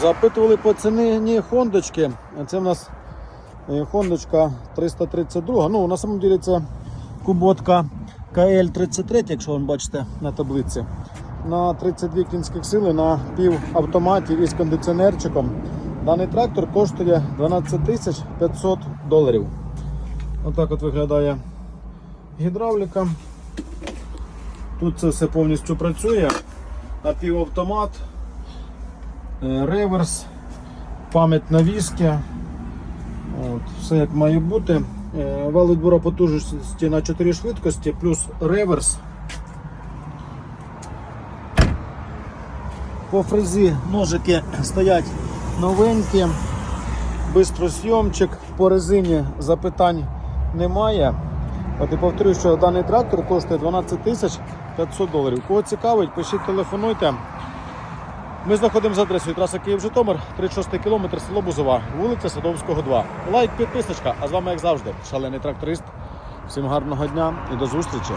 Запитували по ціні хондочки. Це в нас е, хондочка 332. Ну, на самом деле це куботка КЛ-33, якщо ви бачите на таблиці. На 32 кінських сили на півавтоматі із кондиціонерчиком. Даний трактор коштує 12 тисяч 500 доларів. Отак от виглядає гідравліка. Тут це все повністю працює. Напівавтомат, реверс, пам'ять навіски. От, все як має бути. Е, Вал відбору потужності на 4 швидкості, плюс реверс. По фрезі ножики стоять новенькі, бистросйомчик, по резині запитань немає. От і повторюю, що даний трактор коштує 12 тисяч 500 доларів. Кого цікавить, пишіть, телефонуйте. Ми знаходимося за адресою траса Київ-Житомир, 36 кілометр, село Бузова, вулиця Садовського, 2. Лайк, підписочка, а з вами, як завжди, шалений тракторист. Всім гарного дня і до зустрічі!